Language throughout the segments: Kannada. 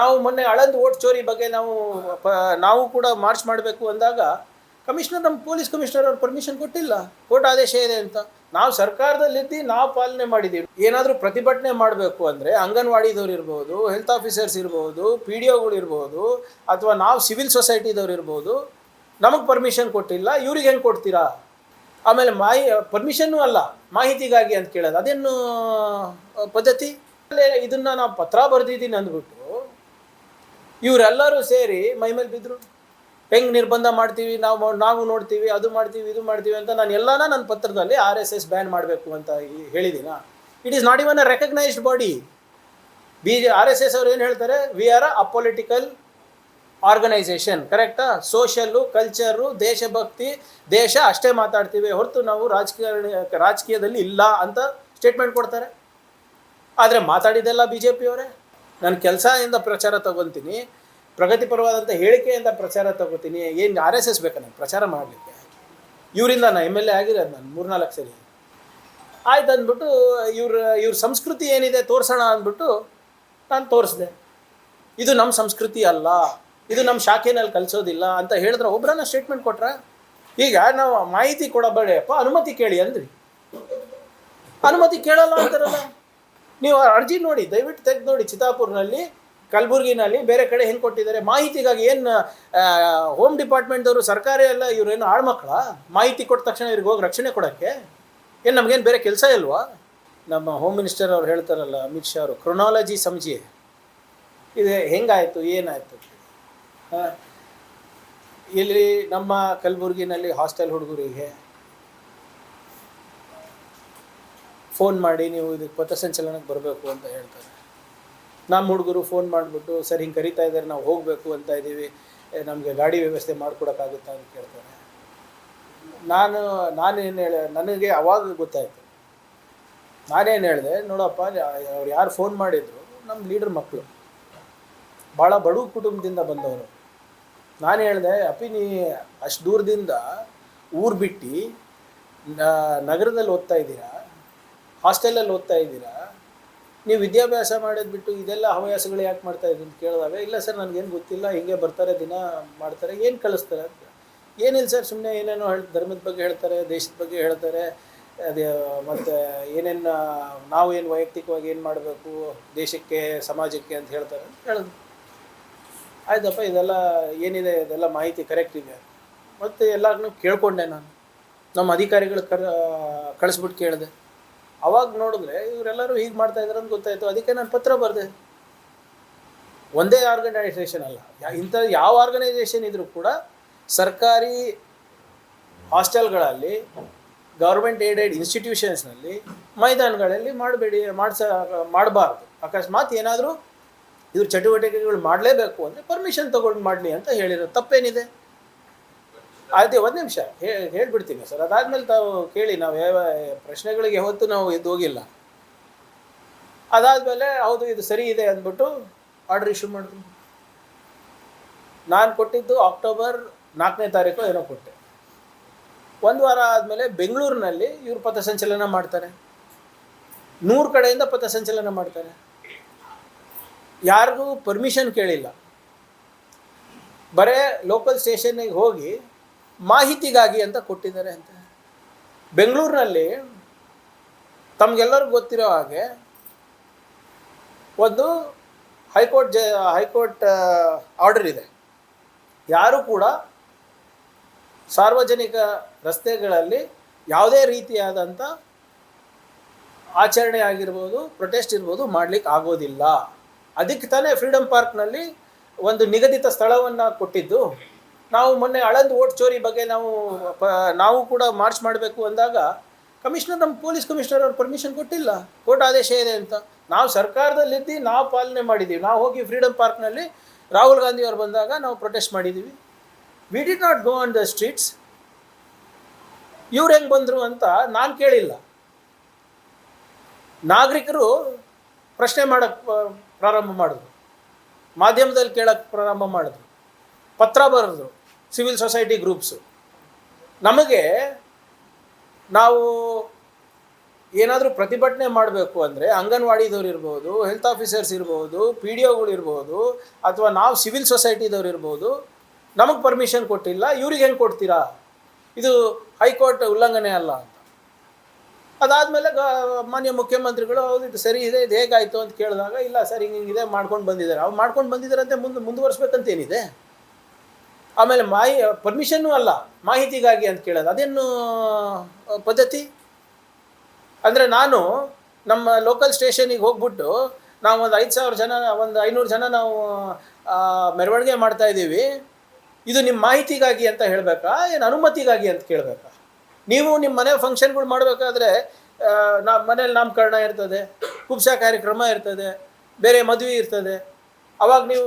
ನಾವು ಮೊನ್ನೆ ಅಳಂದು ಓಟ್ ಚೋರಿ ಬಗ್ಗೆ ನಾವು ನಾವು ಕೂಡ ಮಾರ್ಚ್ ಮಾಡಬೇಕು ಅಂದಾಗ ಕಮಿಷನರ್, ನಮ್ಮ ಪೊಲೀಸ್ ಕಮಿಷನರ್ ಅವ್ರು ಪರ್ಮಿಷನ್ ಕೊಟ್ಟಿಲ್ಲ. ಕೋರ್ಟ್ ಆದೇಶ ಇದೆ ಅಂತ. ನಾವು ಸರ್ಕಾರದಲ್ಲಿದ್ದು ನಾವು ಪಾಲನೆ ಮಾಡಿದ್ದೀವಿ. ಏನಾದರೂ ಪ್ರತಿಭಟನೆ ಮಾಡಬೇಕು ಅಂದರೆ ಅಂಗನವಾಡಿದವ್ರು ಇರ್ಬೋದು ಹೆಲ್ತ್ ಆಫೀಸರ್ಸ್ ಇರ್ಬೋದು ಪಿ ಡಿ ಒಗಳು ಇರ್ಬೋದು, ಅಥವಾ ನಾವು ಸಿವಿಲ್ ಸೊಸೈಟಿದವ್ರು ಇರ್ಬೋದು, ನಮಗೆ ಪರ್ಮಿಷನ್ ಕೊಟ್ಟಿಲ್ಲ, ಇವ್ರಿಗೆ ಹೆಂಗೆ ಕೊಡ್ತೀರಾ? ಆಮೇಲೆ ಮಾಹಿ ಪರ್ಮಿಷನ್ನೂ ಅಲ್ಲ, ಮಾಹಿತಿಗಾಗಿ ಅಂತ ಕೇಳೋದು. ಅದೇನು, ಪದ್ಧತಿ? ಇದನ್ನ ನಾವು ಪತ್ರ ಬರೆದಿದ್ದೀನಿ ಅಂದ್ಬಿಟ್ಟು. ಇವರೆಲ್ಲರೂ ಸೇರಿ ಮೈಮೇಲೆ ಬಿದ್ದರು ಹೆಂಗೆ ನಿರ್ಬಂಧ ಮಾಡ್ತೀವಿ, ನಾವು ನಾವು ನೋಡ್ತೀವಿ, ಅದು ಮಾಡ್ತೀವಿ, ಇದು ಮಾಡ್ತೀವಿ ಅಂತ ನಾನು ಎಲ್ಲಾನ ನನ್ನ ಪತ್ರದಲ್ಲಿ ಆರ್ ಎಸ್ ಎಸ್ ಬ್ಯಾನ್ ಮಾಡಬೇಕು ಅಂತ ಹೇಳಿದ್ದೀನ it is not even a recognised body B J, R S S ಅವ್ರು ಏನು ಹೇಳ್ತಾರೆ? We are a apolitical organisation ಕರೆಕ್ಟಾ ಸೋಷಲ್ಲು ಕಲ್ಚರು ದೇಶಭಕ್ತಿ, ದೇಶ ಅಷ್ಟೇ ಮಾತಾಡ್ತೀವಿ. ಹೊರತು ನಾವು ರಾಜಕೀಯ, ರಾಜಕೀಯದಲ್ಲಿ ಇಲ್ಲ ಅಂತ ಸ್ಟೇಟ್ಮೆಂಟ್ ಕೊಡ್ತಾರೆ. ಆದರೆ ಮಾತಾಡಿದ್ದೆಲ್ಲ ಬಿ ಜೆ ಪಿಯವರೇ ನಾನು ಕೆಲಸದಿಂದ ಪ್ರಚಾರ ತಗೊತೀನಿ ಪ್ರಗತಿಪರವಾದಂಥ ಹೇಳಿಕೆಯಿಂದ ಪ್ರಚಾರ ತಗೋತೀನಿ, ಏನು ಆರ್ ಎಸ್ ಎಸ್ ಬೇಕಾ ನಾನು ಪ್ರಚಾರ ಮಾಡಲಿಕ್ಕೆ. ಇವರಿಂದ ನಾನು ಎಂ ಎಲ್ ಎ ಆಗಿರೋದು ನಾನು, ಮೂರ್ನಾಲ್ಕು ಸರಿ. ಆಯ್ತು ಅಂದ್ಬಿಟ್ಟು ಇವ್ರ ಇವ್ರ ಸಂಸ್ಕೃತಿ ಏನಿದೆ ತೋರಿಸೋಣ ಅಂದ್ಬಿಟ್ಟು ನಾನು ತೋರಿಸ್ದೆ. ಇದು ನಮ್ಮ ಸಂಸ್ಕೃತಿ ಅಲ್ಲ, ಇದು ನಮ್ಮ ಶಾಖೆನಲ್ಲಿ ಕಲಿಸೋದಿಲ್ಲ ಅಂತ ಹೇಳಿದ್ರೆ ಒಬ್ಬರನ್ನ ಸ್ಟೇಟ್ಮೆಂಟ್ ಕೊಟ್ರ? ಈಗ ನಾವು ಮಾಹಿತಿ ಕೊಡಬೇಡಪ್ಪ, ಅನುಮತಿ ಕೇಳಿ ಅಂದ್ರಿ. ಅನುಮತಿ ಕೇಳಲ್ಲ ಅಂತಾರಲ್ಲ. ನೀವು ಅರ್ಜಿ ನೋಡಿ, ದಯವಿಟ್ಟು ತೆಗೆದು ನೋಡಿ ಚಿತ್ತಾಪುರ್ನಲ್ಲಿ, ಕಲಬುರ್ಗಿನಲ್ಲಿ, ಬೇರೆ ಕಡೆ ಹೆಂಗೆ ಕೊಟ್ಟಿದ್ದಾರೆ? ಮಾಹಿತಿಗಾಗಿ ಏನು ಹೋಮ್ ಡಿಪಾರ್ಟ್ಮೆಂಟ್ದವರು ಸರ್ಕಾರಿ ಎಲ್ಲ ಇವರೇನು ಆಳ್ಮಕ್ಳ ಮಾಹಿತಿ ಕೊಟ್ಟ ತಕ್ಷಣ ಇವ್ರಿಗೆ ಹೋಗಿ ರಕ್ಷಣೆ ಕೊಡೋಕ್ಕೆ? ಏನು, ನಮಗೇನು ಬೇರೆ ಕೆಲಸ ಇಲ್ವಾ? ನಮ್ಮ ಹೋಮ್ ಮಿನಿಸ್ಟರ್ ಅವ್ರು ಹೇಳ್ತಾರಲ್ಲ, ಅಮಿತ್ ಶಾ ಅವರು ಕ್ರೊನಾಲಜಿ ಸಮಜಿ. ಇದು ಹೆಂಗಾಯಿತು, ಏನಾಯಿತು? ಇಲ್ಲಿ ನಮ್ಮ ಕಲಬುರ್ಗಿನಲ್ಲಿ ಹಾಸ್ಟೆಲ್ ಹುಡುಗರಿಗೆ ಫೋನ್ ಮಾಡಿ ನೀವು ಇದಕ್ಕೆ ಪಥಸಂಚಲನಕ್ಕೆ ಬರಬೇಕು ಅಂತ ಹೇಳ್ತಾರೆ. ನಮ್ಮ ಹುಡುಗರು ಫೋನ್ ಮಾಡಿಬಿಟ್ಟು, ಸರ್, ಹಿಂಗೆ ಕರಿತಾ ಇದ್ದಾರೆ, ನಾವು ಹೋಗಬೇಕು ಅಂತ ಇದ್ದೀವಿ. ನಮಗೆ ಗಾಡಿ ವ್ಯವಸ್ಥೆ ಮಾಡಿಕೊಡೋಕ್ಕಾಗುತ್ತಾ? ಅಂತ ಕೇಳ್ತಾರೆ. ನಾನು ನಾನೇನು ಹೇಳ, ನನಗೆ ಅವಾಗ ಗೊತ್ತಾಯಿತು. ನಾನೇನು ಹೇಳಿದೆ, ನೋಡಪ್ಪ ಅವ್ರು ಯಾರು ಫೋನ್ ಮಾಡಿದ್ರು ನಮ್ಮ ಲೀಡರ್ ಮಕ್ಕಳು ಭಾಳ ಬಡವ ಕುಟುಂಬದಿಂದ ಬಂದವರು. ನಾನು ಹೇಳಿದೆ, ಅಪ್ಪಿ, ನೀ ಅಷ್ಟು ದೂರದಿಂದ ಊರು ಬಿಟ್ಟು ನಗರದಲ್ಲಿ ಓದ್ತಾ ಇದ್ದೀರಾ? ಹಾಸ್ಟೆಲಲ್ಲಿ ಓದ್ತಾ ಇದ್ದೀರಾ? ನೀವು ವಿದ್ಯಾಭ್ಯಾಸ ಮಾಡೋದು ಬಿಟ್ಟು ಇದೆಲ್ಲ ಹವ್ಯಾಸಗಳು ಯಾಕೆ ಮಾಡ್ತಾ ಇದ್ದೀನಿ ಅಂತ ಕೇಳಿದಾಗ, ಇಲ್ಲ ಸರ್, ನನಗೇನು ಗೊತ್ತಿಲ್ಲ, ಹಿಂಗೆ ಬರ್ತಾರೆ, ದಿನ ಮಾಡ್ತಾರೆ, ಏನು ಕಳಿಸ್ತಾರೆ ಅಂತ. ಏನಿಲ್ಲ ಸರ್ ಸುಮ್ಮನೆ ಏನೇನೋ ಹೇಳಿ, ಧರ್ಮದ ಬಗ್ಗೆ ಹೇಳ್ತಾರೆ, ದೇಶದ ಬಗ್ಗೆ ಹೇಳ್ತಾರೆ, ಅದೇ, ಮತ್ತು ಏನೇನು, ನಾವು ಏನು ವೈಯಕ್ತಿಕವಾಗಿ ಏನು ಮಾಡಬೇಕು, ದೇಶಕ್ಕೆ, ಸಮಾಜಕ್ಕೆ ಅಂತ ಹೇಳ್ತಾರೆ ಅಂತ ಹೇಳಿದ್ರು ಆಯ್ತಪ್ಪ, ಇದೆಲ್ಲ ಏನಿದೆ, ಇದೆಲ್ಲ ಮಾಹಿತಿ ಕರೆಕ್ಟ್ ಇದೆ ಮತ್ತು ಎಲ್ಲರನ್ನೂ ಕೇಳ್ಕೊಂಡೆ ನಾನು. ನಮ್ಮ ಅಧಿಕಾರಿಗಳು ಕರ್ ಕಳಿಸ್ಬಿಟ್ಟು ಕೇಳಿದೆ. ಅವಾಗ ನೋಡಿದ್ರೆ ಇವರೆಲ್ಲರೂ ಹೀಗೆ ಮಾಡ್ತಾ ಇದ್ದಾರೆ ಅಂತ ಗೊತ್ತಾಯಿತು. ಅದಕ್ಕೆ ನಾನು ಪತ್ರ ಬರೆದೆ. ಒಂದೇ ಆರ್ಗನೈಸೇಷನ್ ಅಲ್ಲ. ಇಂಥ ಯಾವ ಆರ್ಗನೈಸೇಷನ್ ಇದ್ರೂ ಕೂಡ ಸರ್ಕಾರಿ ಹಾಸ್ಟೆಲ್ಗಳಲ್ಲಿ ಗೌರ್ಮೆಂಟ್ ಏಡೆಡ್ ಇನ್ಸ್ಟಿಟ್ಯೂಷನ್ಸ್ನಲ್ಲಿ ಮೈದಾನಗಳಲ್ಲಿ ಮಾಡಬೇಡಿ, ಮಾಡಿಸ, ಮಾಡಬಾರ್ದು. ಅಕಸ್ಮಾತ್ ಏನಾದರೂ ಇವ್ರ ಚಟುವಟಿಕೆಗಳು ಮಾಡಲೇಬೇಕು ಅಂದರೆ ಪರ್ಮಿಷನ್ ತೊಗೊಂಡು ಮಾಡಲಿ ಅಂತ ಹೇಳಿರೋ ತಪ್ಪೇನಿದೆ? ಆಯ್ತು ಒಂದು ನಿಮಿಷ. ಹೇಳ್ಬಿಡ್ತೀನಿ ಸರ್. ಅದಾದ್ಮೇಲೆ ತಾವು ಕೇಳಿ, ನಾವು ಯಾವ, ಪ್ರಶ್ನೆಗಳಿಗೆ ಹೊತ್ತು ನಾವು ಎದ್ದು ಹೋಗಿಲ್ಲ. ಅದಾದಮೇಲೆ, ಹೌದು, ಇದು ಸರಿ ಇದೆ ಅಂದ್ಬಿಟ್ಟು ಆರ್ಡರ್ ಇಶ್ಯೂ ಮಾಡಿದ್ರು. ನಾನು ಕೊಟ್ಟಿದ್ದು ಅಕ್ಟೋಬರ್ ನಾಲ್ಕನೇ ತಾರೀಕು ಏನೋ ಕೊಟ್ಟೆ. ಒಂದು ವಾರ ಆದಮೇಲೆ ಬೆಂಗಳೂರಿನಲ್ಲಿ ಇವರು ಪಥಸಂಚಲನ ಮಾಡ್ತಾರೆ. ನೂರು ಕಡೆಯಿಂದ ಪಥಸಂಚಲನ ಮಾಡ್ತಾರೆ. ಯಾರಿಗೂ ಪರ್ಮಿಷನ್ ಕೇಳಿಲ್ಲ. ಬರೇ ಲೋಕಲ್ ಸ್ಟೇಷನ್ನಿಗೆ ಹೋಗಿ ಮಾಹಿತಿಗಾಗಿ ಅಂತ ಕೊಟ್ಟಿದ್ದಾರೆ ಅಂತ. ಬೆಂಗಳೂರಿನಲ್ಲಿ ತಮಗೆಲ್ಲರಿಗೂ ಗೊತ್ತಿರೋ ಹಾಗೆ ಒಂದು ಹೈಕೋರ್ಟ್ ಜ, ಹೈಕೋರ್ಟ್ ಆರ್ಡರ್ ಇದೆ. ಯಾರು ಕೂಡ ಸಾರ್ವಜನಿಕ ರಸ್ತೆಗಳಲ್ಲಿ ಯಾವುದೇ ರೀತಿಯಾದಂಥ ಆಚರಣೆ ಆಗಿರ್ಬೋದು, ಪ್ರೊಟೆಸ್ಟ್ ಇರ್ಬೋದು ಮಾಡಲಿಕ್ಕೆ ಆಗೋದಿಲ್ಲ. ಅದಕ್ಕೆ ತಾನೇ ಫ್ರೀಡಮ್ ಪಾರ್ಕ್ನಲ್ಲಿ ಒಂದು ನಿಗದಿತ ಸ್ಥಳವನ್ನು ಕೊಟ್ಟಿದ್ದು. ನಾವು ಮೊನ್ನೆ ಅಳಂದು ಓಟ್ ಚೋರಿ ಬಗ್ಗೆ ನಾವು ನಾವು ಕೂಡ ಮಾರ್ಚ್ ಮಾಡಬೇಕು ಅಂದಾಗ ಕಮಿಷನರ್, ನಮ್ಮ ಪೊಲೀಸ್ ಕಮಿಷನರ್ ಅವ್ರು ಪರ್ಮಿಷನ್ ಕೊಟ್ಟಿಲ್ಲ. ಕೋರ್ಟ್ ಆದೇಶ ಇದೆ ಅಂತ. ನಾವು ಸರ್ಕಾರದಲ್ಲಿದ್ದು ನಾವು ಪಾಲನೆ ಮಾಡಿದ್ದೀವಿ ನಾವು ಹೋಗಿ ಫ್ರೀಡಮ್ ಪಾರ್ಕ್ನಲ್ಲಿ ರಾಹುಲ್ ಗಾಂಧಿ ಅವ್ರು ಬಂದಾಗ ನಾವು ಪ್ರೊಟೆಸ್ಟ್ ಮಾಡಿದ್ದೀವಿ we did not go on the streets ಇವ್ರು ಹೆಂಗೆ ಬಂದರು ಅಂತ ನಾನು ಕೇಳಿಲ್ಲ. ನಾಗರಿಕರು ಪ್ರಶ್ನೆ ಮಾಡೋಕ್ಕೆ ಪ್ರಾರಂಭ ಮಾಡಿದ್ರು. ಮಾಧ್ಯಮದಲ್ಲಿ ಕೇಳೋಕ್ಕೆ ಪ್ರಾರಂಭ ಮಾಡಿದ್ರು. ಪತ್ರ ಬರೆದ್ರು. Civil society groups. ನಮಗೆ ನಾವು ಏನಾದರೂ ಪ್ರತಿಭಟನೆ ಮಾಡಬೇಕು ಅಂದರೆ ಅಂಗನವಾಡಿದವ್ರು ಇರ್ಬೋದು ಹೆಲ್ತ್ ಆಫೀಸರ್ಸ್ ಇರ್ಬೋದು ಪಿ ಡಿ ಒಗಳು ಇರ್ಬೋದು, ಅಥವಾ ನಾವು ಸಿವಿಲ್ ಸೊಸೈಟಿದವ್ರು ಇರ್ಬೋದು, ನಮಗೆ ಪರ್ಮಿಷನ್ ಕೊಟ್ಟಿಲ್ಲ, ಇವ್ರಿಗೆ ಹೆಂಗೆ ಕೊಡ್ತೀರಾ? ಇದು ಹೈಕೋರ್ಟ್ ಉಲ್ಲಂಘನೆ ಅಲ್ಲ ಅಂತ. ಅದಾದಮೇಲೆ ಮಾನ್ಯ ಮುಖ್ಯಮಂತ್ರಿಗಳು, ಹೌದು, ಇದು ಸರಿ ಇದೆ, ಇದು ಹೇಗಾಯಿತು ಅಂತ ಕೇಳಿದಾಗ, ಇಲ್ಲ ಸರ್, ಹಿಂಗೆ ಹಿಂಗಿದೆ ಮಾಡ್ಕೊಂಡು ಬಂದಿದ್ದಾರೆ. ಅವ್ರು ಮಾಡ್ಕೊಂಡು ಅಂತ ಮುಂದೆ ಮುಂದುವರ್ಸ್ಬೇಕಂತ ಏನಿದೆ ಆಮೇಲೆ ಮಾಹಿ ಪರ್ಮಿಷನ್ನು ಅಲ್ಲ, ಮಾಹಿತಿಗಾಗಿ ಅಂತ ಕೇಳೋದು. ಅದೇನು ಪದ್ಧತಿ? ಅಂದರೆ ನಾನು ನಮ್ಮ ಲೋಕಲ್ ಸ್ಟೇಷನಿಗೆ ಹೋಗ್ಬಿಟ್ಟು ನಾವು ಒಂದು ಐದು ಸಾವಿರ ಜನ, ಒಂದು ಐನೂರು ಜನ ನಾವು ಮೆರವಣಿಗೆ ಮಾಡ್ತಾ ಇದ್ದೀವಿ. ಇದು ನಿಮ್ಮ ಮಾಹಿತಿಗಾಗಿ ಅಂತ ಹೇಳಬೇಕಾ? ಏನು ಅನುಮತಿಗಾಗಿ ಅಂತ ಕೇಳಬೇಕಾ? ನೀವು ನಿಮ್ಮ ಮನೆ ಫಂಕ್ಷನ್ಗಳು ಮಾಡಬೇಕಾದ್ರೆ ನಮ್ಮ ಮನೇಲಿ ನಾಮಕರಣ ಇರ್ತದೆ ಕುಬ್ಸ ಕಾರ್ಯಕ್ರಮ ಇರ್ತದೆ, ಬೇರೆ ಮದುವೆ ಇರ್ತದೆ. ಅವಾಗ ನೀವು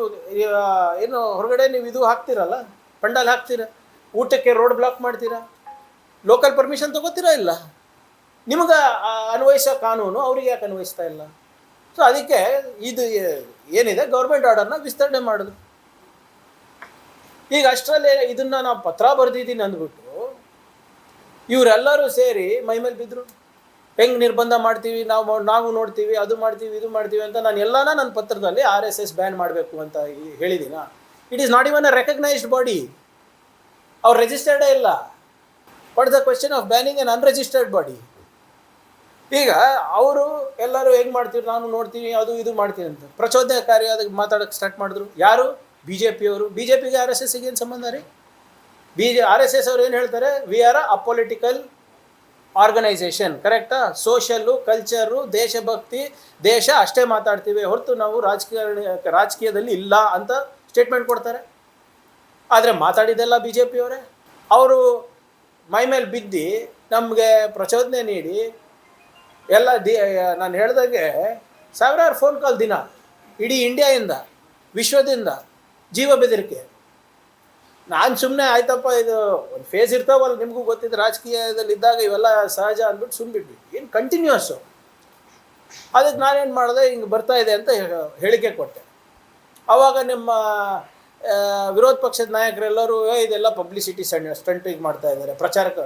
ಏನು, ಹೊರಗಡೆ ನೀವು ಇದು ಹಾಕ್ತೀರಲ್ಲ? ಪಂಡಾಲ್ ಹಾಕ್ತೀರ? ಊಟಕ್ಕೆ ರೋಡ್ ಬ್ಲಾಕ್ ಮಾಡ್ತೀರಾ? ಲೋಕಲ್ ಪರ್ಮಿಷನ್ ತಗೋತೀರಾ ಇಲ್ಲ? ನಿಮಗೆ ಅನ್ವಯಿಸೋ ಕಾನೂನು ಅವ್ರಿಗೆ ಯಾಕೆ ಅನ್ವಯಿಸ್ತಾ ಇಲ್ಲ? ಸೊ ಅದಕ್ಕೆ ಇದು ಏನಿದೆ? ಗೌರ್ಮೆಂಟ್ ಆರ್ಡರ್ನ ವಿಸ್ತರಣೆ ಮಾಡೋದು. ಈಗ ಅಷ್ಟರಲ್ಲೇ ಇದನ್ನ ನಾವು ಪತ್ರ ಬರೆದಿದ್ದೀನಿ ಅಂದ್ಬಿಟ್ಟು ಇವರೆಲ್ಲರೂ ಸೇರಿ ಮೈಮೇಲೆ ಬಿದ್ದರು ಹೆಂಗೆ ನಿರ್ಬಂಧ ಮಾಡ್ತೀವಿ? ನಾವು ನಾವು ನೋಡ್ತೀವಿ, ಅದು ಮಾಡ್ತೀವಿ, ಇದು ಮಾಡ್ತೀವಿ ಅಂತ ನಾನು ಎಲ್ಲಾನ ನನ್ನ ಪತ್ರದಲ್ಲಿ ಆರ್ ಎಸ್ ಎಸ್ ಬ್ಯಾನ್ ಮಾಡಬೇಕು ಅಂತ ಹೇಳಿದ್ದೀನ it is not even a recognised body ಅವ್ರು ರಿಜಿಸ್ಟರ್ಡೇ ಇಲ್ಲ. What the question of banning an unregistered body ಈಗ ಅವರು ಎಲ್ಲರೂ ಹೆಂಗೆ ಮಾಡ್ತೀವಿ ನಾನು ನೋಡ್ತೀನಿ, ಅದು ಇದು ಮಾಡ್ತೀನಿ ಅಂತ. ಪ್ರಚೋದನಕಾರಿ ಅದಕ್ಕೆ ಮಾತಾಡೋಕ್ಕೆ ಸ್ಟಾರ್ಟ್ ಮಾಡಿದ್ರು. ಯಾರು? ಬಿ ಜೆ ಪಿಯವರು ಬಿ ಜೆ ಪಿಗೆ ಆರ್ ಎಸ್ ಎಸ್ಗೆ ಏನು ಸಂಬಂಧ ರೀ? B J R S S ಅವ್ರು ಏನು ಹೇಳ್ತಾರೆ? We are a apolitical organisation ಕರೆಕ್ಟಾ ಸೋಷಲ್ಲು ಕಲ್ಚರು ದೇಶಭಕ್ತಿ, ದೇಶ ಅಷ್ಟೇ ಮಾತಾಡ್ತೀವಿ. ಹೊರತು ನಾವು ರಾಜಕೀಯ, ರಾಜಕೀಯದಲ್ಲಿ ಇಲ್ಲ ಅಂತ ಸ್ಟೇಟ್ಮೆಂಟ್ ಕೊಡ್ತಾರೆ. ಆದರೆ ಮಾತಾಡಿದ್ದೆಲ್ಲ ಬಿ ಜೆ ಪಿಯವರೇ ಅವರು ಮೈ ಮೇಲೆ ಬಿದ್ದು ನಮಗೆ ಪ್ರಚೋದನೆ ನೀಡಿ ಎಲ್ಲ ದಿ, ನಾನು ಹೇಳ್ದಾಗೆ ಸಾವಿರಾರು ಫೋನ್ ಕಾಲ್ ದಿನ ಇಡೀ ಇಂಡಿಯಾದಿಂದ ವಿಶ್ವದಿಂದ ಜೀವ ಬೆದರಿಕೆ. ನಾನು ಸುಮ್ಮನೆ ಆಯ್ತಪ್ಪ ಇದು ಒಂದು ಫೇಸ್ ಇರ್ತಾವಲ್ಲ ನಿಮಗೂ ಗೊತ್ತಿದೆ ರಾಜಕೀಯದಲ್ಲಿ ಇದ್ದಾಗ ಇವೆಲ್ಲ ಸಹಜ ಅಂದ್ಬಿಟ್ಟು ಸುಮ್ಮನಿಟ್ವಿ ಏನು ಕಂಟಿನ್ಯೂಸು ಅದಕ್ಕೆ ನಾನೇನು ಮಾಡಿದೆ, ಹಿಂಗೆ ಬರ್ತಾ ಇದೆ ಅಂತ ಹೇಳಿಕೆ ಕೊಟ್ಟೆ. ಆವಾಗ ನಿಮ್ಮ ವಿರೋಧ ಪಕ್ಷದ ನಾಯಕರೆಲ್ಲರೂ "ಏ, ಇದೆಲ್ಲ ಪಬ್ಲಿಸಿಟಿ ಸ್ಟಂಟ್ ಈಗ ಮಾಡ್ತಾ ಇದ್ದಾರೆ ಪ್ರಚಾರಕ್ಕೆ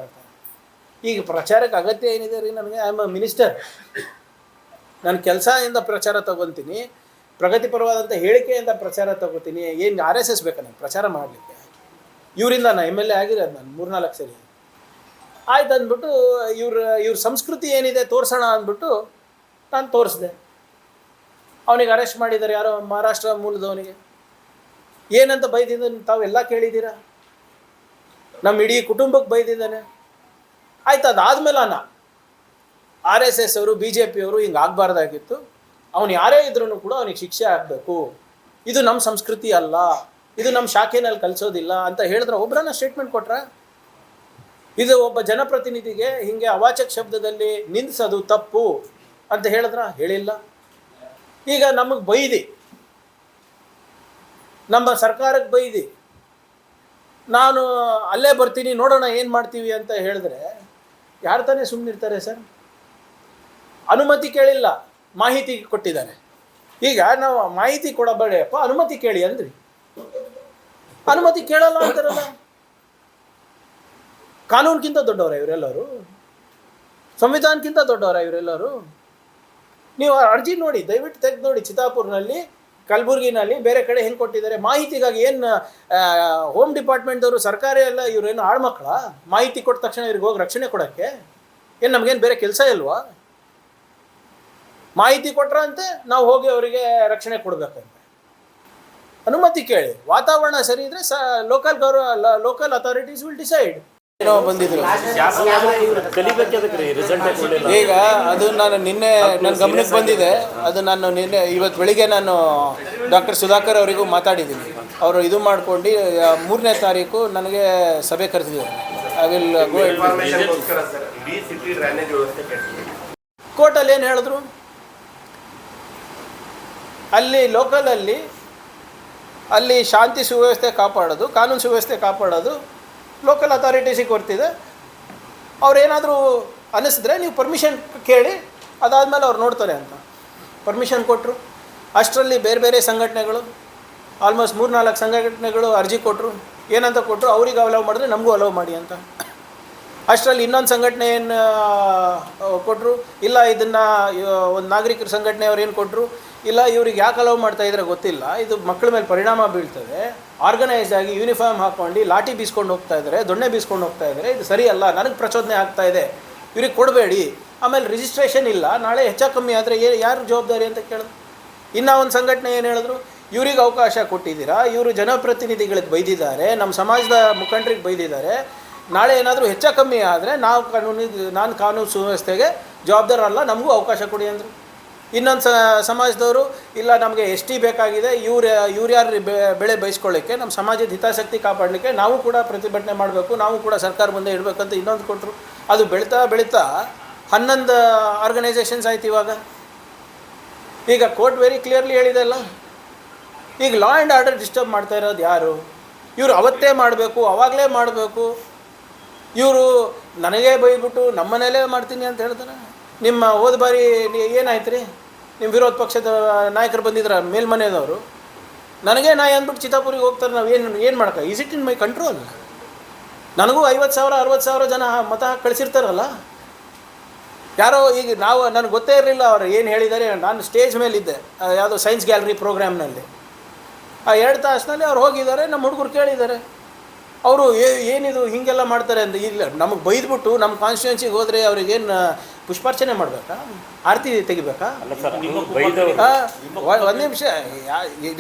ಈಗ ಪ್ರಚಾರಕ್ಕೆ ಅಗತ್ಯ ಏನಿದೆ ರೀ ನನಗೆ? ಐ ಆಮ್ ಅ ಮಿನಿಸ್ಟರ್ ನಾನು ಕೆಲಸದಿಂದ ಪ್ರಚಾರ ತಗೊತೀನಿ ಪ್ರಗತಿಪರವಾದಂಥ ಹೇಳಿಕೆಯಿಂದ ಪ್ರಚಾರ ತಗೋತೀನಿ ಏನು ಆರ್ ಎಸ್ ಎಸ್ ಬೇಕಾ ನನಗೆ? ಪ್ರಚಾರ ಮಾಡಲಿಕ್ಕೆ. ಇವರಿಂದ ನಾನು ಎಂ ಎಲ್ ಎ ಆಗಿರೋದು ನಾನು ಮೂರ್ನಾಲ್ಕು ಸರಿ. ಆಯ್ತು ಅಂದ್ಬಿಟ್ಟು ಇವ್ರ ಇವ್ರ ಸಂಸ್ಕೃತಿ ಏನಿದೆ ತೋರಿಸೋಣ ಅಂದ್ಬಿಟ್ಟು ನಾನು ತೋರಿಸ್ದೆ. ಅವನಿಗೆ ಅರೆಸ್ಟ್ ಮಾಡಿದ್ದಾರೆ ಯಾರೋ ಮಹಾರಾಷ್ಟ್ರ ಮೂಲದವನಿಗೆ. ಏನಂತ ಬೈದಿದ್ದಾನೆ ತಾವೆಲ್ಲ ಕೇಳಿದ್ದೀರಾ? ನಮ್ಮ ಇಡೀ ಕುಟುಂಬಕ್ಕೆ ಬೈದಿದ್ದಾನೆ. ಆಯ್ತು ಅದಾದ್ಮೇಲೆ ಅನ್ನ ಆರ್ ಎಸ್ ಎಸ್ ಅವರು ಬಿ ಜೆ ಪಿಯವರು ಹಿಂಗೆ ಆಗಬಾರ್ದಾಗಿತ್ತು. ಅವನು ಯಾರೇ ಇದ್ರೂ ಕೂಡ ಅವನಿಗೆ ಶಿಕ್ಷೆ ಆಗಬೇಕು. ಇದು ನಮ್ಮ ಸಂಸ್ಕೃತಿ ಅಲ್ಲ. ಇದು ನಮ್ಮ ಶಾಖೆನಲ್ಲಿ ಕಲಿಸೋದಿಲ್ಲ ಅಂತ ಹೇಳಿದ್ರೆ ಒಬ್ಬರನ್ನ ಸ್ಟೇಟ್ಮೆಂಟ್ ಕೊಟ್ರ? ಇದು ಒಬ್ಬ ಜನಪ್ರತಿನಿಧಿಗೆ ಹಿಂಗೆ ಅವಾಚಕ ಶಬ್ದದಲ್ಲಿ ನಿಂದಿಸೋದು ತಪ್ಪು ಅಂತ ಹೇಳಿದ್ರ? ಹೇಳಿಲ್ಲ. ಈಗ ನಮಗೆ ಬೈದಿ. ನಮ್ಮ ಸರ್ಕಾರಕ್ಕೆ ಬೈದಿ. ನಾನು ಅಲ್ಲೇ ಬರ್ತೀನಿ, ನೋಡೋಣ ಏನು ಮಾಡ್ತೀವಿ ಅಂತ ಹೇಳಿದ್ರೆ, ಯಾರು ತಾನೇ ಸುಮ್ಮನಿರ್ತಾರೆ ಸರ್? ಅನುಮತಿ ಕೇಳಿಲ್ಲ, ಮಾಹಿತಿ ಕೊಟ್ಟಿದ್ದಾರೆ. ಈಗ ನಾವು ಮಾಹಿತಿ ಕೊಡಬೇಡಪ್ಪ, ಅನುಮತಿ ಕೇಳಿ ಅಂದ್ರಿ ಅನುಮತಿ ಕೇಳಲ್ಲ ಅಂತಾರಲ್ಲ. ಕಾನೂನ್ಗಿಂತ ದೊಡ್ಡವರ ಇವರೆಲ್ಲರೂ? ಸಂವಿಧಾನಕ್ಕಿಂತ ದೊಡ್ಡವರ ಇವರೆಲ್ಲರೂ? ನೀವು ಅರ್ಜಿ ನೋಡಿ, ದಯವಿಟ್ಟು ತೆಗೆದು ನೋಡಿ ಚಿತ್ತಾಪುರ್ನಲ್ಲಿ, ಕಲಬುರ್ಗಿನಲ್ಲಿ, ಬೇರೆ ಕಡೆ ಹೆಂಗೆ ಕೊಟ್ಟಿದ್ದಾರೆ? ಮಾಹಿತಿಗಾಗಿ ಏನು ಹೋಮ್ ಡಿಪಾರ್ಟ್ಮೆಂಟ್ದವರು ಸರ್ಕಾರಿ ಎಲ್ಲ ಇವರೇನು ಆಳ್ಮಕ್ಳ ಮಾಹಿತಿ ಕೊಟ್ಟ ತಕ್ಷಣ ಇವ್ರಿಗೆ ಹೋಗಿ ರಕ್ಷಣೆ ಕೊಡೋಕ್ಕೆ? ಏನು, ನಮಗೇನು ಬೇರೆ ಕೆಲಸ ಇಲ್ವಾ? ಮಾಹಿತಿ ಕೊಟ್ರಂತೆ ನಾವು ಹೋಗಿ ಅವರಿಗೆ ರಕ್ಷಣೆ ಕೊಡಬೇಕಂತೆ ಅನುಮತಿ ಕೇಳಿ. ವಾತಾವರಣ ಸರಿ ಇದ್ರೆ ಸ ಲೋಕಲ್ ಗೌರವ ಲೋಕಲ್ ಅಥಾರಿಟೀಸ್ ವಿಲ್ ಡಿಸೈಡ್ ಏನೋ ಬಂದಿದ್ರು. ಈಗ ಅದು ನಾನು ನಿನ್ನೆ ನನ್ನ ಗಮನಕ್ಕೆ ಬಂದಿದೆ. ಅದು ನಾನು ನಿನ್ನೆ ಇವತ್ತು ಬೆಳಿಗ್ಗೆ ನಾನು ಡಾಕ್ಟರ್ ಸುಧಾಕರ್ ಅವರಿಗೂ ಮಾತಾಡಿದ್ದೀನಿ. ಅವರು ಇದು ಮಾಡ್ಕೊಂಡು ಮೂರನೇ ತಾರೀಕು ನನಗೆ ಸಭೆ ಕರೆದಿದ್ದಾರೆ. ಐ ವಿಲ್ ಗೋ ಇನ್ಫಾರ್ಮೇಶನ್ಗೋಸ್ಕರ ಸರ್ ಇಡೀ ಸಿಟಿ ಡ್ರೈನೇಜ್ ವ್ಯವಸ್ಥೆ ಕೆಟ್ಟಿದೆ ಕೋರ್ಟಲ್ಲಿ ಏನು ಹೇಳಿದ್ರು? ಅಲ್ಲಿ ಲೋಕಲಲ್ಲಿ ಅಲ್ಲಿ ಶಾಂತಿ ಸುವ್ಯವಸ್ಥೆ ಕಾಪಾಡೋದು ಕಾನೂನು ಸುವ್ಯವಸ್ಥೆ ಕಾಪಾಡೋದು ಲೋಕಲ್ ಅಥಾರಿಟೀಸಿಗೆ ಕೊಡ್ತಿದೆ. ಅವ್ರೇನಾದರೂ ಅನ್ನಿಸಿದ್ರೆ ನೀವು ಪರ್ಮಿಷನ್ ಕೇಳಿ, ಅದಾದಮೇಲೆ ಅವ್ರು ನೋಡ್ತಾರೆ ಅಂತ. ಪರ್ಮಿಷನ್ ಕೊಟ್ಟರು ಅಷ್ಟರಲ್ಲಿ ಬೇರೆ ಬೇರೆ ಸಂಘಟನೆಗಳು ಆಲ್ಮೋಸ್ಟ್ ಮೂರು ನಾಲ್ಕು ಸಂಘಟನೆಗಳು ಅರ್ಜಿ ಕೊಟ್ಟರು ಏನಂತ ಕೊಟ್ಟರು ಅವ್ರಿಗೆ ಅಲೌ ಮಾಡಿದ್ರೆ ನಮಗೂ ಅಲೌ ಮಾಡಿ ಅಂತ. ಅಷ್ಟರಲ್ಲಿ ಇನ್ನೊಂದು ಸಂಘಟನೆ ಏನು ಕೊಟ್ಟರು ಇಲ್ಲ, ಇದನ್ನು ಒಂದು ನಾಗರಿಕರ ಸಂಘಟನೆಯವ್ರು ಏನು ಕೊಟ್ಟರು ಇಲ್ಲ, ಇವ್ರಿಗೆ ಯಾಕೆ ಅಲೌ ಮಾಡ್ತಾ ಇದ್ರೆ ಗೊತ್ತಿಲ್ಲ. ಇದು ಮಕ್ಕಳ ಮೇಲೆ ಪರಿಣಾಮ ಬೀಳ್ತದೆ. ಆರ್ಗನೈಸ್ ಆಗಿ ಯೂನಿಫಾರ್ಮ್ ಹಾಕ್ಕೊಂಡು ಲಾಠಿ ಬೀಸ್ಕೊಂಡು ಹೋಗ್ತಾ ಇದ್ದಾರೆ ದೊಣ್ಣೆ ಬೀಸ್ಕೊಂಡು ಹೋಗ್ತಾ ಇದ್ದಾರೆ ಇದು ಸರಿ ಅಲ್ಲ, ನನಗೆ ಪ್ರಚೋದನೆ ಆಗ್ತಾ ಇದೆ. ಇವ್ರಿಗೆ ಕೊಡಬೇಡಿ. ಆಮೇಲೆ ರಿಜಿಸ್ಟ್ರೇಷನ್ ಇಲ್ಲ. ನಾಳೆ ಹೆಚ್ಚ ಕಮ್ಮಿ ಆದರೆ ಏ, ಯಾರು ಜವಾಬ್ದಾರಿ ಅಂತ ಕೇಳಿದ್ರು. ಇನ್ನು ಒಂದು ಸಂಘಟನೆ ಏನು ಹೇಳಿದ್ರು? ಇವ್ರಿಗೆ ಅವಕಾಶ ಕೊಟ್ಟಿದ್ದೀರಾ? ಇವರು ಜನಪ್ರತಿನಿಧಿಗಳಿಗೆ ಬೈದಿದ್ದಾರೆ. ನಮ್ಮ ಸಮಾಜದ ಮುಖಂಡರಿಗೆ ಬೈದಿದ್ದಾರೆ. ನಾಳೆ ಏನಾದರೂ ಹೆಚ್ಚ ಕಮ್ಮಿ ಆದರೆ ನಾವು ಕಾನೂನಿಗೆ ನಾನು ಕಾನೂನು ಸುವ್ಯವಸ್ಥೆಗೆ ಜವಾಬ್ದಾರಲ್ಲ ನಮಗೂ ಅವಕಾಶ ಕೊಡಿ ಅಂದರು. ಇನ್ನೊಂದು ಸ, ಸಮಾಜದವರು, ಇಲ್ಲ ನಮಗೆ ಎಸ್ ಟಿ ಬೇಕಾಗಿದೆ, ಇವ್ರು ಇವ್ರು ಯಾರು ಬೆಳೆ ಬಯಸ್ಕೊಳ್ಳಿಕ್ಕೆ ನಮ್ಮ ಸಮಾಜದ ಹಿತಾಸಕ್ತಿ ಕಾಪಾಡಲಿಕ್ಕೆ ನಾವು ಕೂಡ ಪ್ರತಿಭಟನೆ ಮಾಡಬೇಕು, ನಾವು ಕೂಡ ಸರ್ಕಾರ ಮುಂದೆ ಇಡಬೇಕಂತ ಇನ್ನೊಂದು ಕೊಟ್ಟರು ಅದು ಬೆಳೀತಾ ಬೆಳೀತಾ ಹನ್ನೊಂದು ಆರ್ಗನೈಸೇಷನ್ಸ್ ಆಯ್ತು ಇವಾಗ. ಈಗ ಕೋರ್ಟ್ ವೆರಿ ಕ್ಲಿಯರ್ಲಿ ಹೇಳಿದೆ ಅಲ್ಲ. ಈಗ ಲಾ ಆ್ಯಂಡ್ ಆರ್ಡರ್ ಡಿಸ್ಟರ್ಬ್ ಮಾಡ್ತಾ ಇರೋದು ಯಾರು? ಇವರು ಅವತ್ತೇ ಮಾಡಬೇಕು, ಅವಾಗಲೇ ಮಾಡಬೇಕು. ಇವರು ನನಗೇ ಬೈಬಿಟ್ಟು ನಮ್ಮ ಮನೇಲೇ ಮಾಡ್ತೀನಿ ಅಂತ ಹೇಳ್ತಾರೆ ನಿಮ್ಮ ಹೋದ ಬಾರಿ ಏನಾಯ್ತು ರೀ ನಿಮ್ಮ ವಿರೋಧ ಪಕ್ಷದ ನಾಯಕರು ಬಂದಿದ್ರ ಮೇಲ್ಮನೆಯದವರು. ನನಗೆ ನಾ ಅಂದ್ಬಿಟ್ಟು ಚಿತ್ತಾಪುರಿಗೆ ಹೋಗ್ತಾರೆ, ನಾವು ಏನು ಏನು ಮಾಡಕ is it in my control ನನಗೂ ಐವತ್ತು ಸಾವಿರ ಅರವತ್ತು ಸಾವಿರ ಜನ ಮತ ಕಳಿಸಿರ್ತಾರಲ್ಲ. ಯಾರೋ ಈಗ ನಾವು, ನನಗೆ ಗೊತ್ತೇ ಇರಲಿಲ್ಲ ಅವ್ರು ಏನು ಹೇಳಿದ್ದಾರೆ ನಾನು ಸ್ಟೇಜ್ ಮೇಲಿದ್ದೆ ಯಾವುದೋ ಸೈನ್ಸ್ ಗ್ಯಾಲರಿ ಪ್ರೋಗ್ರಾಮ್ನಲ್ಲಿ ಆ, ಎರಡು ತಾಸಿನಲ್ಲಿ ಅವ್ರು ಹೋಗಿದ್ದಾರೆ ನಮ್ಮ ಹುಡುಗರು ಕೇಳಿದ್ದಾರೆ. ಅವರು ಏನಿದು ಹೀಗೆಲ್ಲ ಮಾಡ್ತಾರೆ ಅಂತ, ಇಲ್ಲ, ನಮಗೆ ಬೈದ್ಬಿಟ್ಟು ನಮ್ಮ ಕಾನ್ಸ್ಟಿಟ್ಯೂನ್ಸಿಗೆ ಹೋದರೆ ಅವ್ರಿಗೇನು ಪುಷ್ಪಾರ್ಚನೆ ಮಾಡಬೇಕಾ? ಆರತಿ ತೆಗಿಬೇಕಾ? ಅಲ್ಲ ಸರ್ ಬೈದವರು. ಒಂದು ನಿಮಿಷ.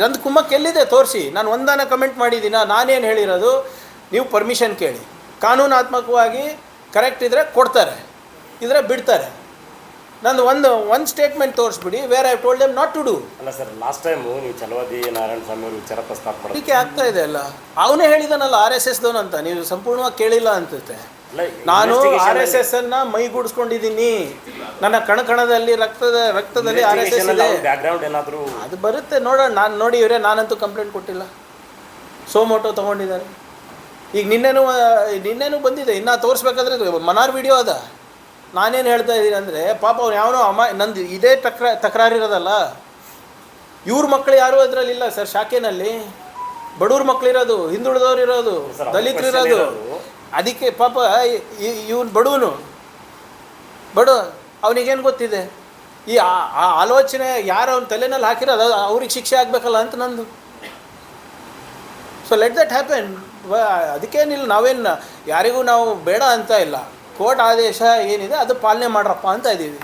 ನಂದು ಕುಮ್ಮಕ್ಕೆ ಎಲ್ಲಿದೆ? ತೋರಿಸಿ. ನಾನು ಒಂದಾನ ಕಮೆಂಟ್ ಮಾಡಿದ್ದೀನ. ನಾನೇನು ಹೇಳಿರೋದು? ನೀವು ಪರ್ಮಿಷನ್ ಕೇಳಿ. ಕಾನೂನಾತ್ಮಕವಾಗಿ ಕರೆಕ್ಟ್ ಇದ್ದರೆ ಕೊಡ್ತಾರೆ. ಇದ್ರೆ ಬಿಡ್ತಾರೆ. ನಂದು ಒಂದು ಒಂದು statement ತೋರಿಸ್ಬಿಡಿ. Where I told them not to do ಅಲ್ಲ ಸರ್ ಲಾಸ್ಟ್ ಟೈಮ್ ನೀವು ಚಲವಾದಿ ನಾರಾಯಣ ಸ್ವಾಮಿ ಅವರು ವಿಚಾರ ಪ್ರಸ್ತಾಪ ಮಾಡಿ ಆಗ್ತಾ ಇದೆ ಅಲ್ಲ. ಅವನೇ ಹೇಳಿದಾನಲ್ಲ ಆರ್ ಎಸ್ ಎಸ್ದವನು ಅಂತ. ನೀವು ಸಂಪೂರ್ಣವಾಗಿ ಕೇಳಿಲ್ಲ ಅನ್ಸುತ್ತೆ ನಾನು ಆರ್ ಎಸ್ ಎಸ್ ಅನ್ನ ಮೈಗೂಡಿಸ್ಕೊಂಡಿದ್ದೀನಿ ನನ್ನ ಕಣಕಣದಲ್ಲಿ ರಕ್ತದ ರಕ್ತದಲ್ಲಿ ಆರ್ ಎಸ್ ಎಸ್ ಇದೆ. ಬ್ಯಾಕ್ಗ್ರೌಂಡ್ ಏನಾದರೂ ಅದು ಬರುತ್ತೆ ನೋಡೋಣ. ನಾನು ನೋಡಿ ಇವರೇ ನಾನಂತೂ ಕಂಪ್ಲೇಂಟ್ ಕೊಟ್ಟಿಲ್ಲ. ಸೋಮೋಟೋ ತೊಗೊಂಡಿದ್ದಾರೆ. ಈಗ ನಿನ್ನೆನೂ ನಿನ್ನೇನು ಬಂದಿದೆ. ಇನ್ನೂ ತೋರಿಸ್ಬೇಕಾದ್ರೆ ಮನಾರ್ ವಿಡಿಯೋ ಅದ. ನಾನೇನು ಹೇಳ್ತಾ ಇದ್ದೀನಿ ಅಂದರೆ ಪಾಪ ಅವ್ನು ಯಾವನೋ ಅಮ್ಮ ನಂದು ಇದೇ ತಕ್ರ ತಕರಾರಿರೋದಲ್ಲ. ಇವ್ರ ಮಕ್ಕಳು ಯಾರೂ ಅದರಲ್ಲಿಲ್ಲ ಸರ್ ಶಾಖೆನಲ್ಲಿ. ಬಡವ್ರ ಮಕ್ಕಳಿರೋದು ಹಿಂದುಳಿದವ್ರು ಇರೋದು ಸರ್, ಅದಕ್ಕೆ ಪಾಪ ಇವನು ಬಡವನು, ಬಡ, ಅವನಿಗೇನು ಗೊತ್ತಿದೆ? ಈ ಆ ಆಲೋಚನೆ ಯಾರು ಅವ್ನ ತಲೆನಲ್ಲಿ ಹಾಕಿರೋ ಅದು ಅವ್ರಿಗೆ ಶಿಕ್ಷೆ ಆಗಬೇಕಲ್ಲ ಅಂತ ನಂದು. ಸೊ ಲೆಟ್ ದಟ್ ಹ್ಯಾಪನ್ ಅದಕ್ಕೇನಿಲ್ಲ, ನಾವೇನು ಯಾರಿಗೂ ನಾವು ಬೇಡ ಅಂತ ಇಲ್ಲ. ಕೋರ್ಟ್ ಆದೇಶ ಏನಿದೆ, ಅದು ಪಾಲನೆ ಮಾಡ್ರಪ್ಪ ಅಂತ ಇದ್ದೀವಿ.